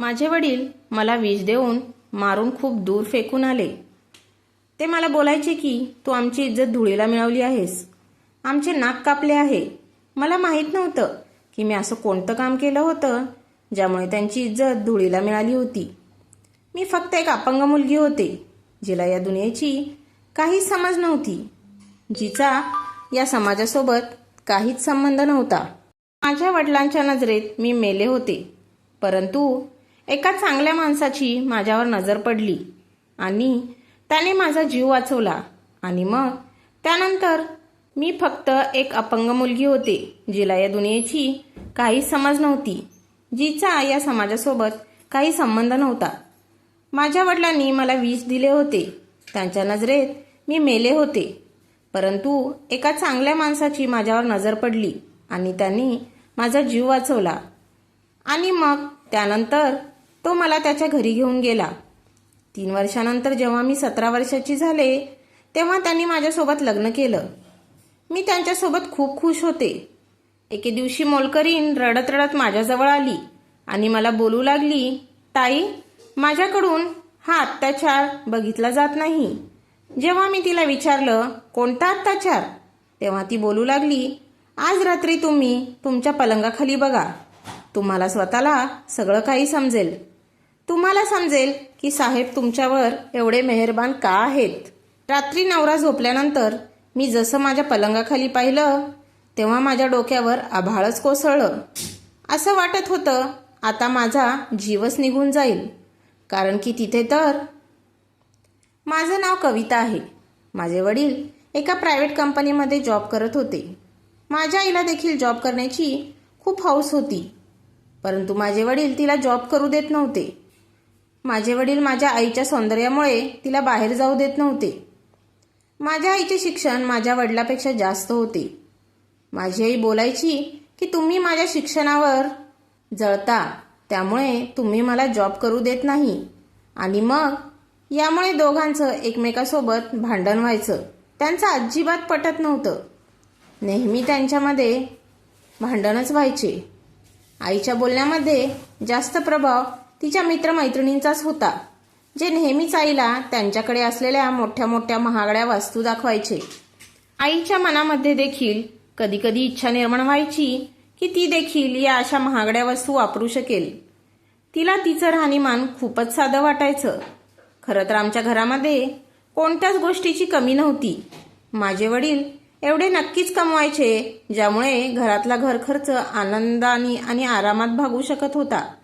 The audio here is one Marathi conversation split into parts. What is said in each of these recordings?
माझे वडील मला विष देऊन मारून खूप दूर फेकून आले. ते मला बोलायचे की तू आमची इज्जत धुळीला मिळवली आहेस. आमचे नाक कापले आहे. मला माहीत नव्हतं की मी असं कोणतं काम केलं होतं ज्यामुळे त्यांची इज्जत धुळीला मिळाली होती. मी फक्त एक अपंग मुलगी होते जिला या दुनियेची काहीच समज नव्हती जिचा या समाजासोबत काहीच संबंध नव्हता. माझ्या वडिलांच्या नजरेत मी मेले होते परंतु एका चांगल्या माणसाची माझ्यावर नजर पडली आणि त्याने माझा जीव वाचवला. आणि मग त्यानंतर मी फक्त एक अपंग मुलगी होते जिला या दुनियेची काही समज नव्हती जिचा या समाजासोबत काही संबंध नव्हता. माझ्या वडिलांनी मला विष दिले होते. त्यांच्या नजरेत मी मेले होते. परंतु एका चांगल्या माणसाची माझ्यावर नजर पडली आणि त्यांनी माझा जीव वाचवला. आणि मग त्यानंतर तो मला त्याच्या घरी घेऊन गेला. तीन वर्षानंतर जेव्हा मी सतरा वर्षाची झाले तेव्हा त्यांनी माझ्यासोबत लग्न केलं. मी त्यांच्यासोबत खूप खुश होते. एके दिवशी मोलकरीन रडत रडत माझ्याजवळ आली आणि मला बोलू लागली ताई माझ्याकडून हा अत्याचार बघितला जात नाही. जेव्हा मी तिला विचारलं कोणता अत्याचार? तेव्हा ती बोलू लागली आज रात्री तुम्ही तुमच्या पलंगाखाली बघा. तुम्हाला स्वतःला सगळं काही समजेल. तुम्हाला समजेल की साहेब तुमच्यावर एवढे मेहरबान का आहेत? रात्री नवरा झोपल्यानंतर मी जसं माझ्या पलंगाखाली पाहिलं तेव्हा माझ्या डोक्यावर आभाळच कोसळलं. असं वाटत होतं आता माझा जीवच निघून जाईल. कारण की तिथे तर माझं नाव कविता आहे. माझे वडील एका प्रायव्हेट कंपनीमध्ये जॉब करत होते. माझ्या आईला देखील जॉब करण्याची खूप हौस होती. परंतु माझे वडील तिला जॉब करू देत नव्हते. माझे वडील माझ्या आईच्या सौंदर्यामुळे तिला बाहेर जाऊ देत नव्हते. माझ्या आईचे शिक्षण माझ्या वडिलापेक्षा जास्त होते. माझी आई बोलायची की तुम्ही माझ्या शिक्षणावर जळता. त्यामुळे तुम्ही मला जॉब करू देत नाही. आणि मग यामुळे दोघांचं एकमेकासोबत भांडण व्हायचं. त्यांचं अजिबात पटत नव्हतं. नेहमी त्यांच्यामध्ये भांडणच व्हायचे. आईच्या बोलण्यामध्ये जास्त प्रभाव तिच्या मित्रमैत्रिणींचाच होता जे नेहमीच आईला त्यांच्याकडे असलेल्या मोठ्या मोठ्या महागड्या वस्तू दाखवायचे. आईच्या मनामध्ये देखील कधी कधी इच्छा निर्माण व्हायची की ती देखील या अशा महागड्या वस्तू वापरू शकेल. तिला तिचं राहणीमान खूपच साधं वाटायचं. खरं तर आमच्या घरामध्ये कोणत्याच गोष्टीची कमी नव्हती. माझे वडील एवढे नक्कीच कमवायचे ज्यामुळे घरातला घर खर्च आनंदाने आणि आरामात भागू शकत होता.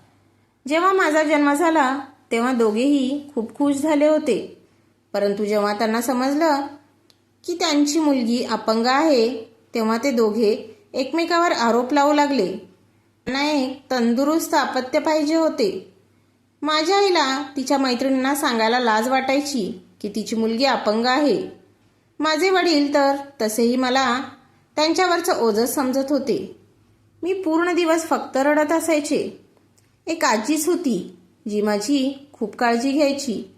जेव्हा माझा जन्म झाला तेव्हा दोघेही खूप खुश झाले होते. परंतु जेव्हा त्यांना समजलं की त्यांची मुलगी अपंग आहे तेव्हा ते दोघे एकमेकावर आरोप लावू लागले. त्यांना एक तंदुरुस्त अपत्य पाहिजे होते. माझ्या आईला तिच्या मैत्रिणींना सांगायला लाज वाटायची की तिची मुलगी अपंग आहे. माझे वडील तर तसेही मला त्यांच्यावरचं ओझं समजत होते. मी पूर्ण दिवस फक्त रडत असायचे. एक आजीच होती जी माझी खूप काळजी घ्यायची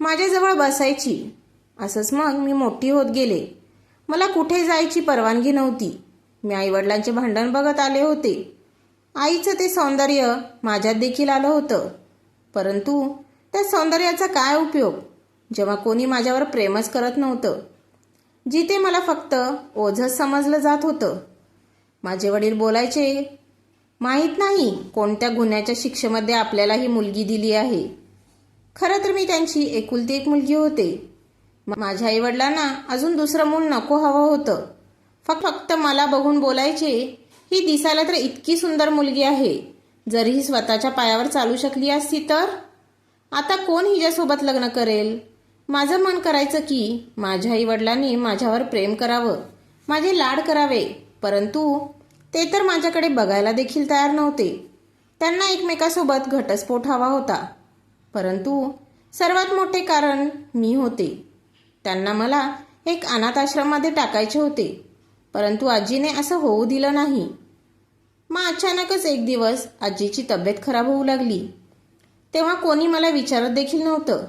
माझ्याजवळ बसायची. असंच मग मी मोठी होत गेले. मला कुठे जायची परवानगी नव्हती. मी आईवडिलांचे भांडण बघत आले होते. आईचं ते सौंदर्य माझ्यात देखील आलं होतं. परंतु त्या सौंदर्याचा काय उपयोग? जेव्हा कोणी माझ्यावर प्रेमच करत नव्हतं. जिथे मला फक्त ओझच समजलं जात होतं. माझे वडील बोलायचे माहीत नाही कोणत्या गुन्ह्याच्या शिक्षेमध्ये आपल्याला ही मुलगी दिली आहे. खरं तर मी त्यांची एकुलती एक मुलगी होते. माझ्या आईवडिलांना अजून दुसरं मूल नको हवं होतं. फक्त फक्त मला बघून बोलायचे ही दिसायला तर इतकी सुंदर मुलगी आहे. जरी ही स्वतःच्या पायावर चालू शकली असती तर? आता कोण हिच्यासोबत लग्न करेल? माझं मन करायचं की माझ्या आई वडिलांनी माझ्यावर प्रेम करावं माझे लाड करावे परंतु ते तर माझ्याकडे बघायला देखील तयार नव्हते. त्यांना एकमेकासोबत घटस्फोट हवा होता. परंतु सर्वात मोठे कारण मी होते. त्यांना मला एक अनाथाश्रममध्ये टाकायचे होते. परंतु आजीने असं होऊ दिलं नाही. मग अचानकच एक दिवस आजीची तब्येत खराब होऊ लागली. तेव्हा कोणी मला विचारत देखील नव्हतं.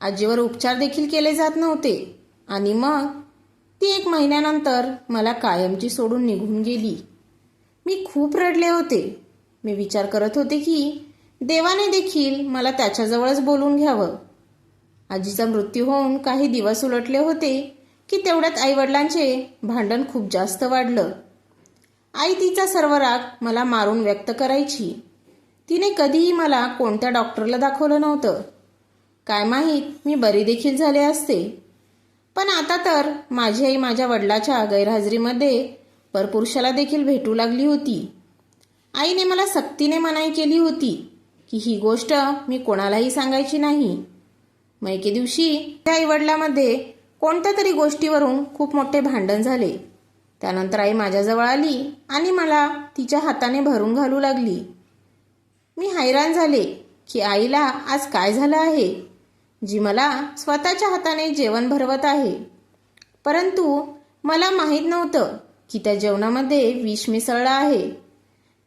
आजीवर उपचार देखील केले जात नव्हते. आणि मग ती एक महिन्यानंतर मला कायमची सोडून निघून गेली. मी खूप रडले होते. मी विचार करत होते की देवाने देखील मला त्याच्याजवळच बोलून घ्यावं. आजीचा मृत्यू होऊन काही दिवस उलटले होते की तेवढ्यात आईवडिलांचे भांडण खूप जास्त वाढलं. आई तिचा सर्व राग मला मारून व्यक्त करायची. तिने कधीही मला कोणत्या डॉक्टरला दाखवलं नव्हतं. काय माहीत मी बरी देखील झाले असते. पण आता तर माझी आई माझ्या वडिलाच्या गैरहजेरीमध्ये परपुरुषाला देखील भेटू लागली होती. आईने मला सक्तीने मनाई केली होती की ही गोष्ट मी कोणालाही सांगायची नाही. मग एके दिवशी त्या आईवडिलामध्ये कोणत्या तरी गोष्टीवरून खूप मोठे भांडण झाले. त्यानंतर आई माझ्याजवळ आली आणि मला तिच्या हाताने भरून घालू लागली. मी हैराण झाले की आईला आज काय झालं आहे? जी मला स्वतःच्या हाताने जेवण भरवत आहे. परंतु मला माहीत नव्हतं की त्या जेवणामध्ये विष मिसळलं आहे.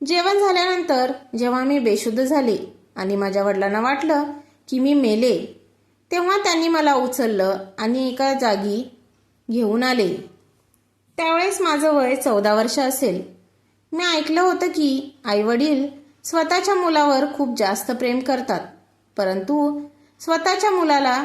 जेवण झाल्यानंतर जेव्हा मी बेशुद्ध झाले आणि माझ्या वडिलांना वाटलं की मी मेले तेव्हा त्यांनी मला उचललं आणि एका जागी घेऊन आले. त्यावेळेस माझं वय चौदा वर्ष असेल. मी ऐकलं होतं की आईवडील स्वतःच्या मुलावर खूप जास्त प्रेम करतात परंतु स्वतःच्या मुलाला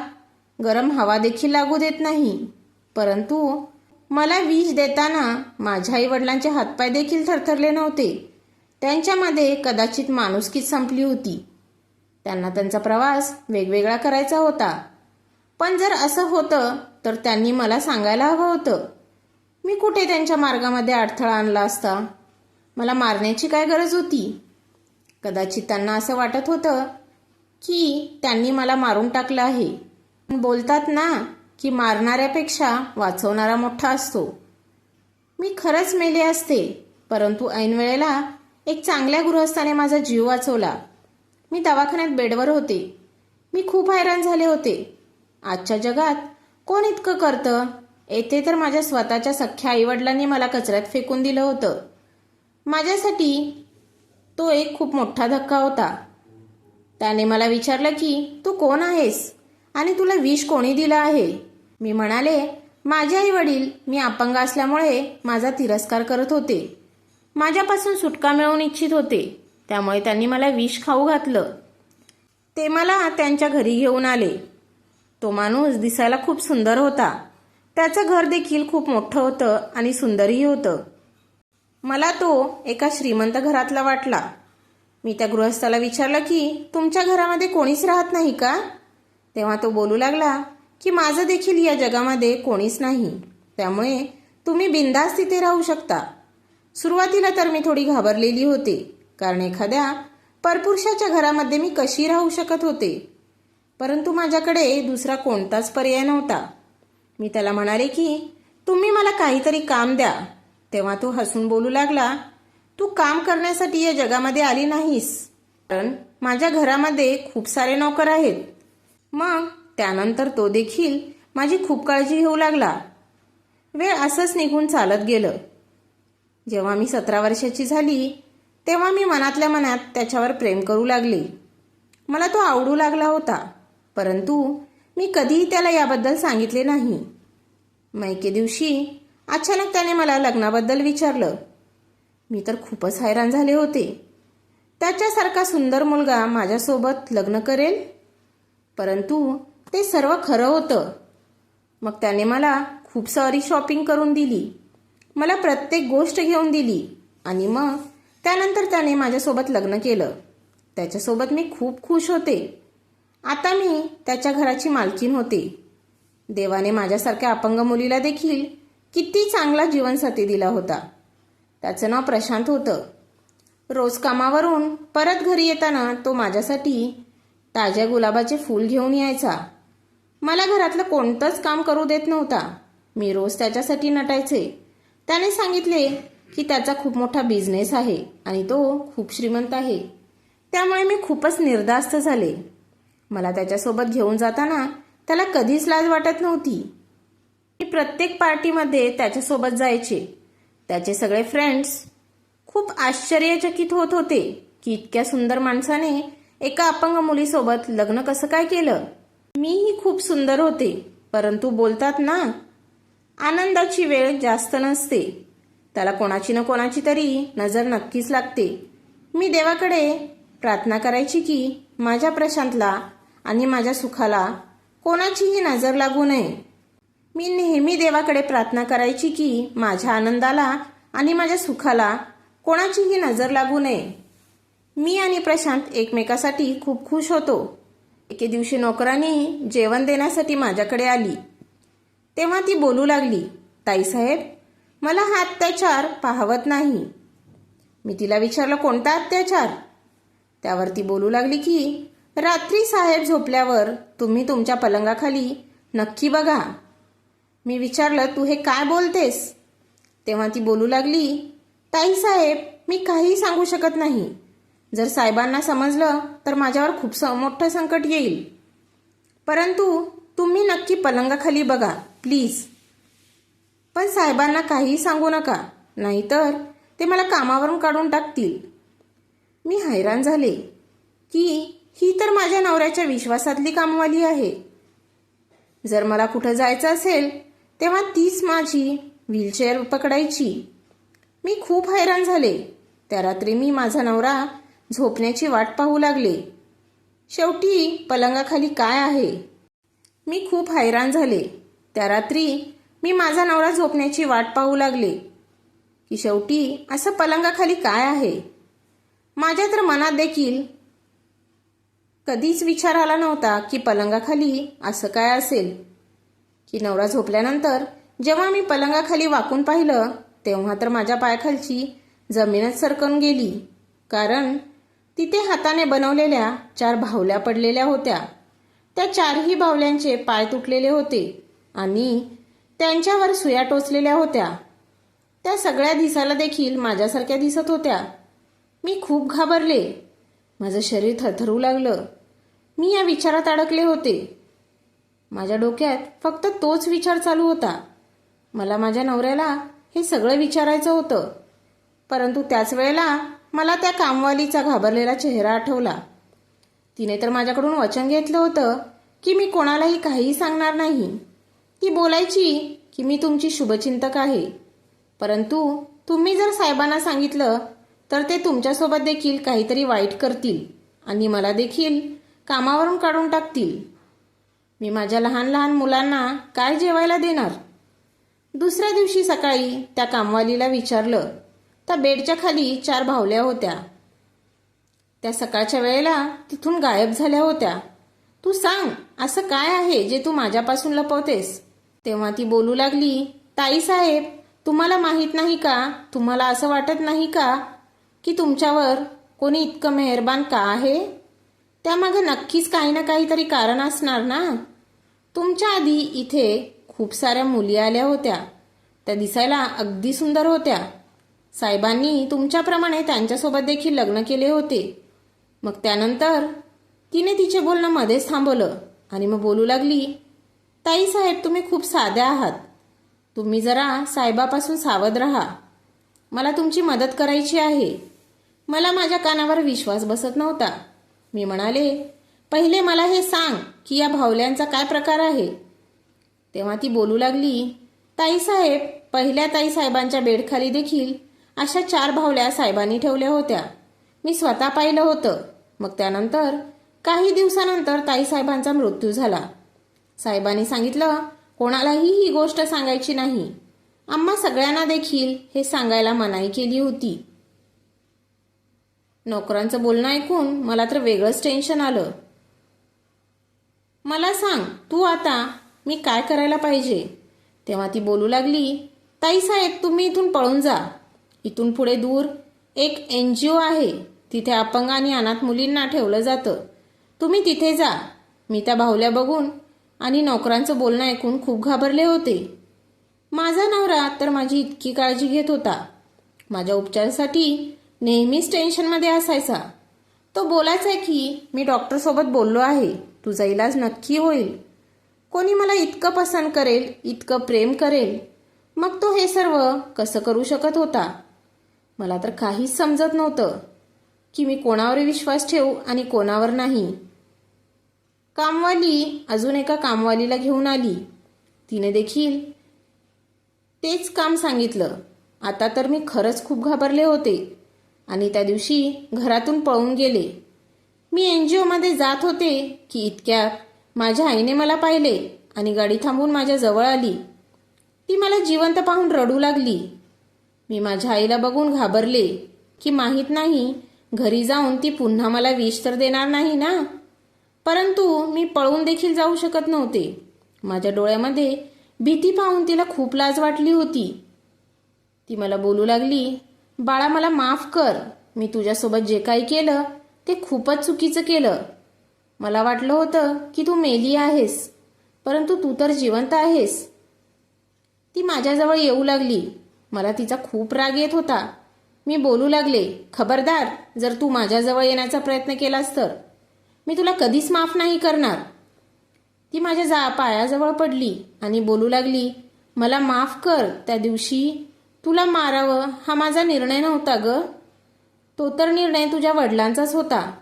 गरम हवा देखील लागू देत नाही परंतु मला विष देताना माझ्या आईवडिलांचे हातपाय देखील थरथरले नव्हते. त्यांच्यामध्ये कदाचित माणुसकीच संपली होती. त्यांना त्यांचा प्रवास वेगवेगळा करायचा होता. पण जर असं होतं तर त्यांनी मला सांगायला हवं होतं. मी कुठे त्यांच्या मार्गामध्ये अडथळा आणला असता? मला मारण्याची काय गरज होती? कदाचित त्यांना असं वाटत होतं की त्यांनी मला मारून टाकलं आहे. बोलतात ना की मारणाऱ्यापेक्षा वाचवणारा मोठा असतो. मी खरंच मेले असते परंतु ऐनवेळेला एक चांगल्या गृहस्थाने माझा जीव वाचवला. मी दवाखान्यात बेडवर होते. मी खूप हैराण झाले होते. आजच्या जगात कोण इतकं करतं? येथे तर माझ्या स्वतःच्या सख्ख्या आईवडिलांनी मला कचऱ्यात फेकून दिलं होतं. माझ्यासाठी तो एक खूप मोठा धक्का होता. त्याने मला विचारलं की तू कोण आहेस? आणि तुला विष कोणी दिलं आहे? मी म्हणाले माझे आई वडील मी अपंग असल्यामुळे माझा तिरस्कार करत होते. माझ्यापासून सुटका मिळवून इच्छित होते. त्यामुळे त्यांनी मला विष खाऊ घातलं. ते मला त्यांच्या घरी घेऊन आले. तो माणूस दिसायला खूप सुंदर होता. त्याचं घर देखील खूप मोठं होतं आणि सुंदरही होतं. मला तो एका श्रीमंत घरातला वाटला. मी त्या गृहस्थाला विचारलं की तुमच्या घरामध्ये कोणीच राहत नाही का? तेव्हा तो बोलू लागला की माझं देखील या जगामध्ये कोणीच नाही. त्यामुळे तुम्ही बिंदास तिथे राहू शकता. सुरुवातीला तर मी थोडी घाबरलेली होती कारण एखाद्या परपुरुषाच्या घरामध्ये मी कशी राहू शकत होते? परंतु माझ्याकडे दुसरा कोणताच पर्याय नव्हता. मी त्याला म्हणाले की तुम्ही मला काहीतरी काम द्या. तेव्हा तो हसून बोलू लागला तू काम करण्यासाठी या जगामध्ये आली नाहीस कारण माझ्या घरामध्ये खूप सारे नोकर आहेत. मग त्यानंतर तो देखील माझी खूप काळजी घेऊ लागला. वेळ असंच निघून चालत गेलं. जेव्हा मी सतरा वर्षाची झाली तेव्हा मी मनातल्या मनात त्याच्यावर प्रेम करू लागले. मला तो आवडू लागला होता परंतु मी कधीही त्याला याबद्दल सांगितले नाही. मग एके दिवशी अचानक त्याने मला लग्नाबद्दल विचारलं. मी तर खूपच हैराण झाले होते. त्याच्यासारखा सुंदर मुलगा माझ्यासोबत लग्न करेल? परंतु ते सर्व खरं होतं. मग त्याने मला खूप सारी शॉपिंग करून दिली. मला प्रत्येक गोष्ट घेऊन दिली. आणि मग त्यानंतर त्याने माझ्यासोबत लग्न केलं. त्याच्यासोबत मी खूप खुश होते. आता मी त्याच्या घराची मालकीन होते. देवाने माझ्यासारख्या अपंग मुलीला देखील किती चांगला जीवनसाथी दिला होता. त्याचं नाव प्रशांत होतं. रोज कामावरून परत घरी येताना तो माझ्यासाठी ताज्या गुलाबाचे फूल घेऊन यायचा. मला घरातलं कोणतंच काम करू देत नव्हता. मी रोज त्याच्यासाठी नटायचे. त्याने सांगितले की त्याचा खूप मोठा बिझनेस आहे आणि तो खूप श्रीमंत आहे. त्यामुळे मी खूपच निर्धास्त झाले. मला त्याच्यासोबत घेऊन जाताना त्याला कधीच लाज वाटत नव्हती. मी प्रत्येक पार्टीमध्ये त्याच्यासोबत जायचे. त्याचे सगळे फ्रेंड्स खूप आश्चर्यचकित होत होते की इतक्या सुंदर माणसाने एका अपंग मुलीसोबत लग्न कसं काय केलं? मीही खूप सुंदर होते परंतु बोलतात ना आनंदाची वेळ जास्त नसते. त्याला कोणाची ना कोणाची तरी नजर नक्कीच लागते. मी देवाकडे प्रार्थना करायची की माझ्या प्रशांतला आणि माझ्या सुखाला कोणाचीही नजर लागू नये. मी नेहमी देवाकडे प्रार्थना करायची की माझ्या आनंदाला आणि माझ्या सुखाला कोणाचीही नजर लागू नये. मी आणि प्रशांत एकमेकासाठी खूप खुश होतो. एके दिवशी नोकरांनी जेवण देण्यासाठी माझ्याकडे आली. तेव्हा ती बोलू लागली ताईसाहेब मला हा अत्याचार पाहवत नाही. मी तिला विचारलं कोणता अत्याचार? त्यावर ती बोलू लागली की रात्री साहेब झोपल्यावर तुम्ही तुमच्या पलंगाखाली नक्की बघा. मी विचारलं तू हे काय बोलतेस? तेव्हा ती बोलू लागली ताईसाहेब मी काही सांगू शकत नाही. जर साहेबांना समजलं तर माझ्यावर खूप स मोठं संकट येईल. परंतु तुम्ही नक्की पलंगाखाली बघा प्लीज. पण साहेबांना काहीही सांगू नका नाहीतर ते मला कामावरून काढून टाकतील. मी हैराण झाले की ही तर माझ्या नवऱ्याच्या विश्वासातली कामवाली आहे. जर मला कुठं जायचं असेल तेव्हा तीच माझी व्हीलचेअर पकडायची. मी खूप हैराण झाले. त्या रात्री मी माझा नवरा झोपण्याची वाट पाहू लागले. शेवटी पलंगाखाली काय आहे? मी खूप हैराण झाले. त्या रात्री मी माझा नवरा झोपण्याची वाट पाहू लागले. की शेवटी असं पलंगाखाली काय आहे? माझ्या तर मनात देखील कधीच विचार आला नव्हता की पलंगाखाली असं काय असेल. की नवरा झोपल्यानंतर जेव्हा मी पलंगाखाली वाकून पाहिलं तेव्हा तर माझ्या पायाखालची जमीनच सरकून गेली. कारण तिथे हाताने बनवलेल्या चार भावल्या पडलेल्या होत्या. त्या चारही बावल्यांचे पाय तुटलेले होते आणि त्यांच्यावर सुया टोचलेल्या होत्या. त्या सगळ्या दिसायला देखील माझ्यासारख्या दिसत होत्या. मी खूप घाबरले. माझं शरीर थरथरू लागलं. मी या विचारात अडकले होते. माझ्या डोक्यात फक्त तोच विचार चालू होता. मला माझ्या नवऱ्याला हे सगळं विचारायचं होतं. परंतु त्याच वेळेला मला त्या कामवालीचा घाबरलेला चेहरा आठवला. तिने तर माझ्याकडून वचन घेतलं होतं की मी कोणालाही काहीही सांगणार नाही. ती बोलायची की मी तुमची शुभचिंतक आहे. परंतु तुम्ही जर साहेबांना सांगितलं तर ते तुमच्यासोबत देखील काहीतरी वाईट करतील आणि मला देखील कामावरून काढून टाकतील. मी माझ्या लहान लहान मुलांना काय जेवायला देणार? दुसऱ्या दिवशी सकाळी त्या कामवालीला विचारलं त्या बेडच्या खाली चार भावल्या होत्या. त्या सकाळच्या वेळेला तिथून गायब झाल्या होत्या. तू सांग असं काय आहे जे तू माझ्यापासून लपवतेस? तेव्हा ती बोलू लागली ताई साहेब तुम्हाला माहीत नाही का तुम्हाला असं वाटत नाही का की तुमच्यावर कोणी इतकं मेहरबान का आहे? त्यामागं नक्कीच काही ना काहीतरी कारण असणार ना? तुमच्या आधी इथे खूप साऱ्या मुली आल्या होत्या. त्या दिसायला अगदी सुंदर होत्या. साहेबांनी तुमच्याप्रमाणे त्यांच्यासोबत देखील लग्न केले होते. मग त्यानंतर तिने तिचे बोलणं मध्येच थांबवलं आणि मग बोलू लागली ताई साहेब तुम्ही खूप साध्या आहात. तुम्ही जरा साहेबापासून सावध राहा. मला तुमची मदत करायची आहे. मला माझ्या कानावर विश्वास बसत नव्हता. मी म्हणाले पहिले मला हे सांग की या भावल्यांचा काय प्रकार आहे? तेव्हा ती बोलू लागली ताई साहेब पहिल्या ताई साहेबांच्या बेडखाली देखील अशा चार भावल्या साहेबांनी ठेवल्या होत्या. मी स्वतः पाहिलं होतं. मग त्यानंतर काही दिवसानंतर ताई साहेबांचा मृत्यू झाला. साहेबांनी सांगितलं कोणालाही ही गोष्ट सांगायची नाही. आम्हा सगळ्यांना देखील हे सांगायला मनाई केली होती. नोकरांचं बोलणं ऐकून मला तर वेगळंच टेन्शन आलं. मला सांग तू आता मी काय करायला पाहिजे? तेव्हा ती बोलू लागली ताई साहेब तुम्ही इथून पळून जा. इथून पुढे दूर एक एन जी ओ आहे. तिथे अपंग आणि अनाथ मुलींना ठेवलं जातं. तुम्ही तिथे जा. मी त्या भावल्या बघून आणि नोकरांचं बोलणं ऐकून खूप घाबरले होते. माझा नवरा तर माझी इतकी काळजी घेत होता. माझ्या उपचारासाठी नेहमीच टेन्शनमध्ये असायचा. तो बोलायचा की मी डॉक्टरसोबत बोललो आहे. तुझा इलाज नक्की होईल. कोणी मला इतकं पसंत करेल इतकं प्रेम करेल. मग तो हे सर्व कसं करू शकत होता? मला तर काहीच समजत नव्हतं की मी कोणावर विश्वास ठेवू आणि कोणावर नाही. कामवाली अजून एका कामवालीला घेऊन आली. तिने देखील तेच काम सांगितलं. आता तर मी खरंच खूप घाबरले होते आणि त्या दिवशी घरातून पळून गेले. मी एन जी ओमध्ये जात होते की इतक्यात माझ्या आईने मला पाहिले आणि गाडी थांबून माझ्या जवळ आली. ती मला जिवंत पाहून रडू लागली. मी माझ्या आईला बघून घाबरले की माहीत नाही घरी जाऊन ती पुन्हा मला विष तर देणार नाही ना? परंतु मी पळून देखील जाऊ शकत नव्हते. माझ्या डोळ्यामध्ये भीती पाहून तिला खूप लाज वाटली होती. ती मला बोलू लागली बाळा मला माफ कर. मी तुझ्यासोबत जे काही केलं ते खूपच चुकीचं केलं. मला वाटलं होतं की तू मेली आहेस परंतु तू तर जिवंत आहेस. ती माझ्याजवळ येऊ लागली. मला तिचा खूप राग येत होता. मी बोलू लागले खबरदार जर तू माझ्याजवळ येण्याचा प्रयत्न केलास तर. मी तुला कधीच माफ नाही करणार. ती माझ्या जा पायाजवळ पडली आणि बोलू लागली मला माफ कर त्या दिवशी तुला मारावं हा माझा निर्णय नव्हता ग. तो तर निर्णय तुझ्या वडिलांचाच होता.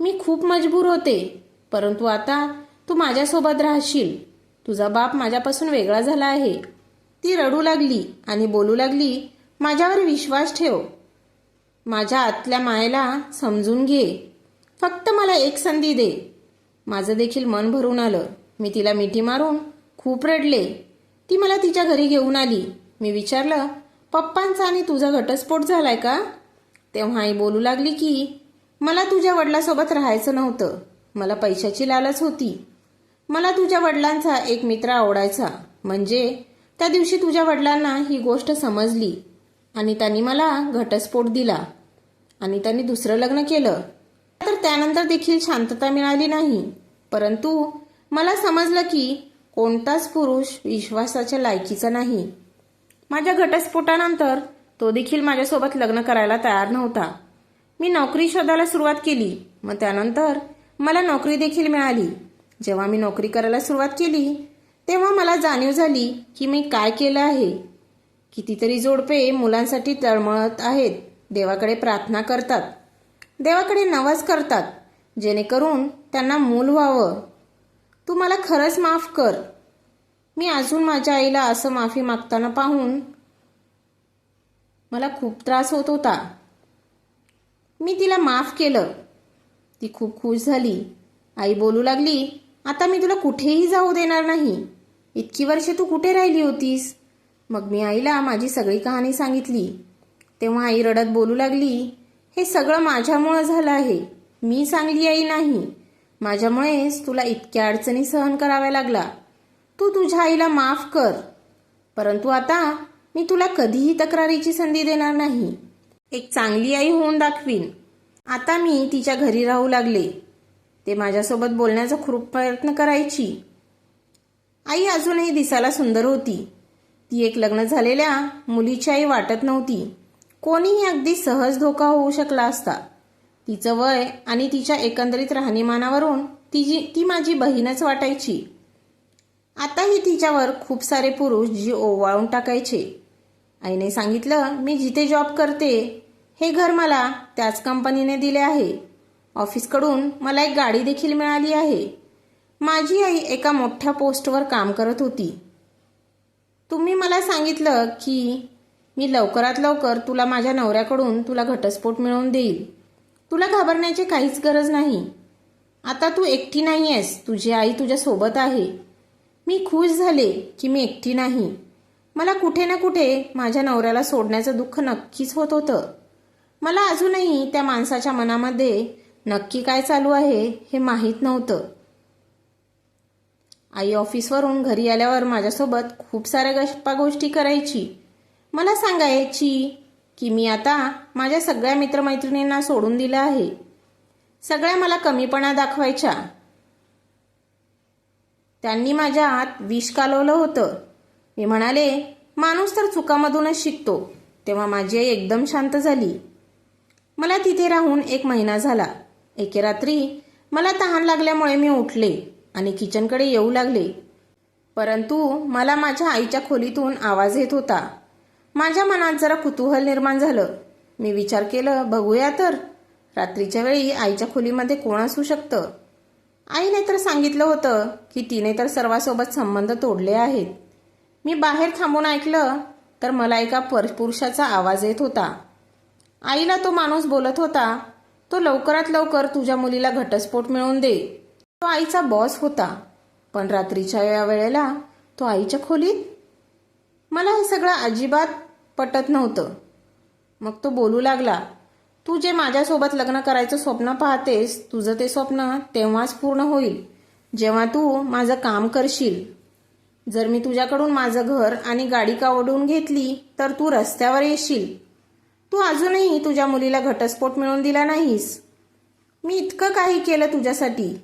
मी खूप मजबूर होते परंतु आता तू माझ्यासोबत राहशील. तुझा बाप माझ्यापासून वेगळा झाला आहे. ती रडू लागली आणि बोलू लागली माझ्यावर विश्वास ठेव. माझ्या आतल्या मायेला समजून घे. फक्त मला एक संधी दे. माझं देखील मन भरून आलं. मी तिला मिठी मारून खूप रडले. ती मला तिच्या घरी घेऊन आली. मी विचारलं पप्पांचा आणि तुझा घटस्फोट झालाय का? तेव्हा आई बोलू लागली की मला तुझ्या वडिलासोबत राहायचं नव्हतं. मला पैशाची लालच होती. मला तुझ्या वडिलांचा एक मित्र आवडायचा. म्हणजे त्या दिवशी तुझ्या वडिलांना ही गोष्ट समजली आणि त्यांनी मला घटस्फोट दिला आणि त्यांनी दुसरं लग्न केलं. तर त्यानंतर देखील शांतता मिळाली नाही. परंतु मला समजलं की कोणताच पुरुष विश्वासाच्या लायकीचा नाही. माझ्या घटस्फोटानंतर तो देखील माझ्यासोबत लग्न करायला तयार नव्हता. मी नोकरी शोधायला सुरुवात केली. मग त्यानंतर मला नोकरी देखील मिळाली. जेव्हा मी नोकरी करायला सुरुवात केली तेव्हा मला जाणीव झाली की मी काय केलं आहे. कितीतरी जोडपे मुलांसाठी तळमळत आहेत. देवाकडे प्रार्थना करतात. देवाकडे नवाज करतात. जेणेकरून त्यांना मूल व्हावं. तू मला खरंच माफ कर. मी अजून माझ्या आईला असं माफी मागताना पाहून मला खूप त्रास होत होता. मी तिला माफ केलं. ती खूप खुश झाली. आई बोलू लागली आता मी तुला कुठेही जाऊ देणार नाही. इतकी वर्षे तू कुठे राहिली होतीस? मग मी आईला माझी सगळी कहाणी सांगितली. तेव्हा आई रडत बोलू लागली हे सगळं माझ्यामुळं झालं आहे. मी चांगली आई नाही. माझ्यामुळेच तुला इतक्या अडचणी सहन कराव्या लागला. तू तुझ्या आईला माफ कर. परंतु आता मी तुला कधीही तक्रारीची संधी देणार नाही. एक चांगली आई होऊन दाखवीन. आता मी तिच्या घरी राहू लागले. ते माझ्यासोबत बोलण्याचा खूप प्रयत्न करायची. आई अजूनही दिसायला सुंदर होती. ती एक लग्न झालेल्या मुलीची आई वाटत नव्हती. कोणीही अगदी सहज धोका होऊ शकला असता. तिचं वय आणि तिच्या एकंदरीत राहणीमानावरून तिची ती माझी बहीणच वाटायची. आताही तिच्यावर खूप सारे पुरुष जी ओवाळून टाकायचे. आईने सांगितलं मी जिथे जॉब करते हे घर मला त्याच कंपनीने दिले आहे. ऑफिसकडून मला एक गाडी देखील मिळाली आहे. माझी आई एका मोठ्या पोस्टवर काम करत होती. तुम्ही मला सांगितलं की मी लवकरात लवकर तुला माझ्या नवऱ्याकडून तुला घटस्फोट मिळवून देईल. तुला घाबरण्याची काहीच गरज नाही. आता तू एकटी नाही आहेस तुझी आई तुझ्यासोबत आहे. मी खुश झाले की मी एकटी नाही. मला कुठे ना कुठे माझ्या नवऱ्याला सोडण्याचं दुःख नक्कीच होत होतं. मला अजूनही त्या माणसाच्या मनामध्ये नक्की काय चालू आहे हे माहीत नव्हतं. आई ऑफिसवरून घरी आल्यावर माझ्यासोबत खूप साऱ्या गप्पा गोष्टी करायची. मला सांगायची की मी आता माझ्या सगळ्या मित्रमैत्रिणींना सोडून दिलं आहे. सगळ्या मला कमीपणा दाखवायच्या. त्यांनी माझ्या आत विष कालवलं होतं. मी म्हणाले माणूस तर चुकामधूनच शिकतो. तेव्हा माझी आई एकदम शांत झाली. मला तिथे राहून एक महिना झाला. एके रात्री मला तहान लागल्यामुळे मी उठले. आणि किचनकडे येऊ लागले. परंतु मला माझ्या आईच्या खोलीतून आवाज येत होता. माझ्या मनात जरा कुतूहल निर्माण झालं. मी विचार केलं बघूया तर. रात्रीच्या वेळी आईच्या खोलीमध्ये कोण असू शकतं? आईने तर सांगितलं होतं की तिने तर सर्वांसोबत संबंध तोडले आहेत. मी बाहेर थांबून ऐकलं तर मला एका पर पुरुषाचा आवाज येत होता. आईला तो माणूस बोलत होता तो लवकरात लवकर तुझ्या मुलीला घटस्फोट मिळवून दे. तो आईचा बॉस होता. पण रात्रीच्या या वेळेला तो आईच्या खोलीत? मला हे सगळं अजिबात पटत नव्हतं. मग तो बोलू लागला तू जे माझ्यासोबत लग्न करायचं स्वप्न पाहतेस तुझं ते स्वप्न तेव्हाच पूर्ण होईल जेव्हा तू माझं काम करशील. जर मी तुझ्याकडून माझं घर आणि गाडी कावडून घेतली तर तू रस्त्यावर येशील. तू अजूनही तुझ्या मुलीला घटस्फोट मिळवून दिला नाहीस. मी इतकं काही केलं तुझ्यासाठी.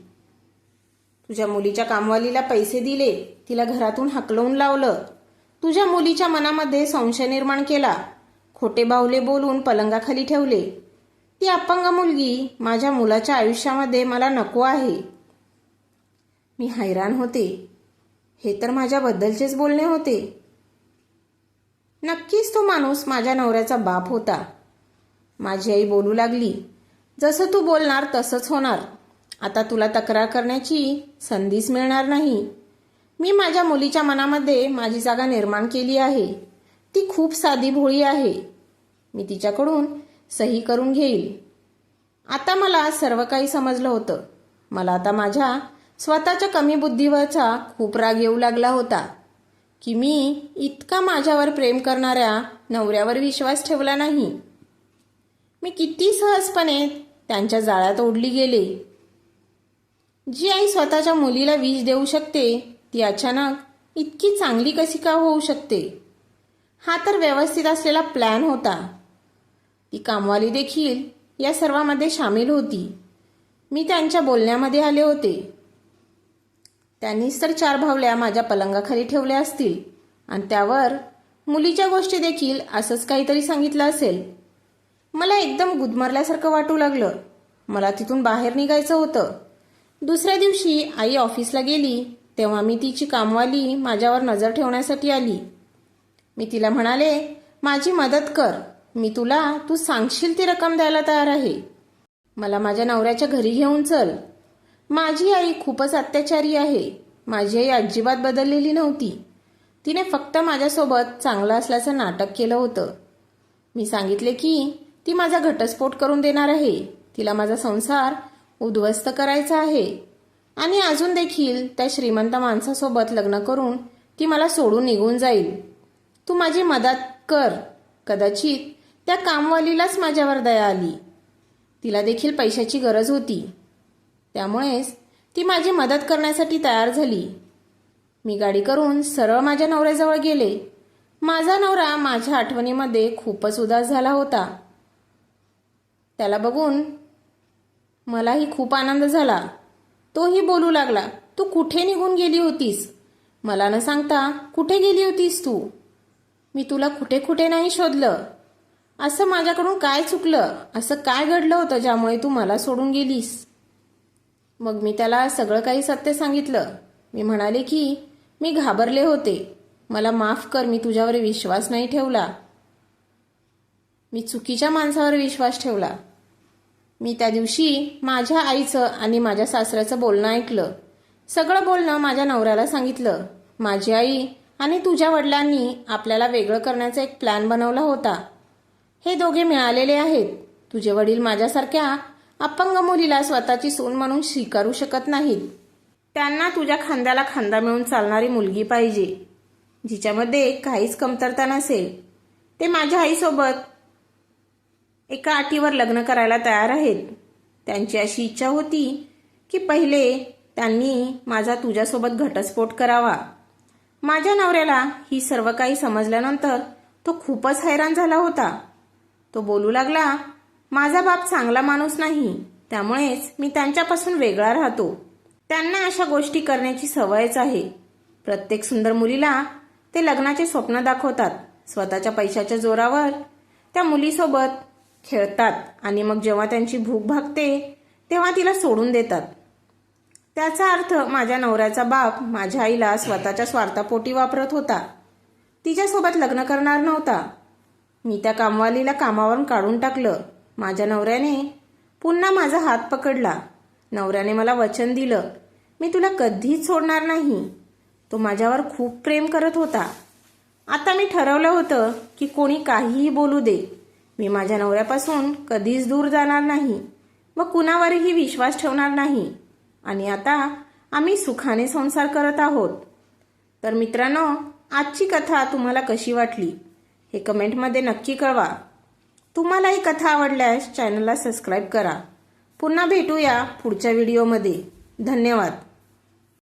तुझ्या मुलीच्या कामवालीला पैसे दिले तिला घरातून हकलवून लावलं. तुझ्या मुलीच्या मनामध्ये संशय निर्माण केला. खोटे बाहुले बोलून पलंगाखाली ठेवले. ती अपंग मुलगी माझ्या मुलाच्या आयुष्यामध्ये मला नको आहे. मी हैराण होते. हे तर माझ्याबद्दलचेच बोलणे होते. नक्कीच तो माणूस माझ्या नवऱ्याचा बाप होता. माझी आई बोलू लागली. जसं तू बोलणार तसंच होणार. आता तुला तक्रार करण्याची संधीच मिळणार नाही. मी माझ्या मुलीच्या मनामध्ये माझी जागा निर्माण केली आहे. ती खूप साधी भोळी आहे. मी तिच्याकडून सही करून घेईल. आता मला सर्व काही समजलं होतं. मला आता माझ्या स्वतःच्या कमी बुद्धीवरचा खूप राग येऊ लागला होता की मी इतका माझ्यावर प्रेम करणाऱ्या नवऱ्यावर विश्वास ठेवला नाही. मी किती सहजपणे त्यांच्या जाळ्यात ओढली गेले. जी आई स्वतःच्या मुलीला विष देऊ शकते ती अचानक इतकी चांगली कशी का होऊ शकते? हा तर व्यवस्थित असलेला प्लॅन होता. ती कामवाली देखील या सर्वामध्ये सामील होती. मी त्यांच्या बोलण्यामध्ये आले होते. त्यांनीच तर चार भावल्या माझ्या पलंगाखाली ठेवल्या असतील आणि त्यावर मुलीच्या गोष्टी देखील असंच काहीतरी सांगितलं असेल. मला एकदम गुदमरल्यासारखं वाटू लागलं. मला तिथून बाहेर निघायचं होतं. दुसऱ्या दिवशी आई ऑफिसला गेली. तेव्हा मी तिची कामवाली माझ्यावर नजर ठेवण्यासाठी आली. मी तिला म्हणाले माझी मदत कर. मी तुला तू सांगशील ती रक्कम द्यायला तयार आहे. मला माझ्या नवऱ्याच्या घरी घेऊन चल. माझी आई खूपच अत्याचारी आहे. माझी आई अजिबात बदललेली नव्हती. तिने फक्त माझ्यासोबत चांगलं असल्याचं नाटक केलं होतं. मी सांगितले की ती माझा घटस्फोट करून देणार आहे. तिला माझा संसार उद्ध्वस्त करायचा आहे. आणि अजून देखील त्या श्रीमंत माणसासोबत लग्न करून ती मला सोडून निघून जाईल. तू माझी मदत कर. कदाचित त्या कामवालीलाच माझ्यावर दया आली. तिला देखील पैशाची गरज होती. त्यामुळेच ती माझी मदत करण्यासाठी तयार झाली. मी गाडी करून सरळ माझ्या नवऱ्याजवळ गेले. माझा नवरा माझ्या आठवणीमध्ये खूपच उदास झाला होता. त्याला बघून मलाही खूप आनंद झाला. तोही बोलू लागला तू कुठे निघून गेली होतीस? मला न सांगता कुठे गेली होतीस तू? मी तुला कुठे कुठे नाही शोधलं. असं माझ्याकडून काय चुकलं? असं काय घडलं होतं ज्यामुळे तू मला सोडून गेलीस? मग मी त्याला सगळं काही सत्य सांगितलं. मी म्हणाले की मी घाबरले होते. मला माफ कर मी तुझ्यावर विश्वास नाही ठेवला. मी चुकीच्या माणसावर विश्वास ठेवला. मी त्या दिवशी माझ्या आईचं आणि माझ्या सासऱ्याचं बोलणं ऐकलं. सगळं बोलणं माझ्या नवऱ्याला सांगितलं. माझी आई आणि तुझ्या वडिलांनी आपल्याला वेगळं करण्याचा एक प्लॅन बनवला होता. हे दोघे मिळालेले आहेत. तुझे वडील माझ्यासारख्या अपंग मुलीला स्वतःची सून म्हणून स्वीकारू शकत नाहीत. त्यांना तुझ्या खांद्याला खांदा मिळून चालणारी मुलगी पाहिजे. जिच्यामध्ये काहीच कमतरता नसेल. ते माझ्या आईसोबत एका अटीवर लग्न करायला तयार आहेत. त्यांची अशी इच्छा होती की पहिले त्यांनी माझा तुझ्यासोबत घटस्फोट करावा. माझ्या नवऱ्याला ही सर्व काही समजल्यानंतर तो खूपच हैराण झाला होता. तो बोलू लागला माझा बाप चांगला माणूस नाही त्यामुळेच मी त्यांच्यापासून वेगळा राहतो. त्यांना अशा गोष्टी करण्याची सवयच आहे. प्रत्येक सुंदर मुलीला ते लग्नाचे स्वप्न दाखवतात. स्वतःच्या पैशाच्या जोरावर त्या मुलीसोबत खेळतात आणि मग जेव्हा त्यांची भूक भागते तेव्हा तिला सोडून देतात. त्याचा अर्थ माझ्या नवऱ्याचा बाप माझ्या आईला स्वतःच्या स्वार्थापोटी वापरत होता. तिच्यासोबत लग्न करणार नव्हता. मी त्या कामवालीला कामावरून काढून टाकलं. माझ्या नवऱ्याने पुन्हा माझा हात पकडला. नवऱ्याने मला वचन दिलं. मी तुला कधीच सोडणार नाही. तो माझ्यावर खूप प्रेम करत होता. आता मी ठरवलं होतं की कोणी काहीही बोलू दे. मी माझ्या नवऱ्यापासून कधीच दूर जाणार नाही व कुणावरही विश्वास ठेवणार नाही. आणि आता आम्ही सुखाने संसार करत आहोत. तर मित्रांनो आजची कथा तुम्हाला कशी वाटली हे कमेंटमध्ये नक्की कळवा. तुम्हाला ही कथा आवडल्यास चॅनलला सबस्क्राईब करा. पुन्हा भेटूया पुढच्या व्हिडिओमध्ये. धन्यवाद.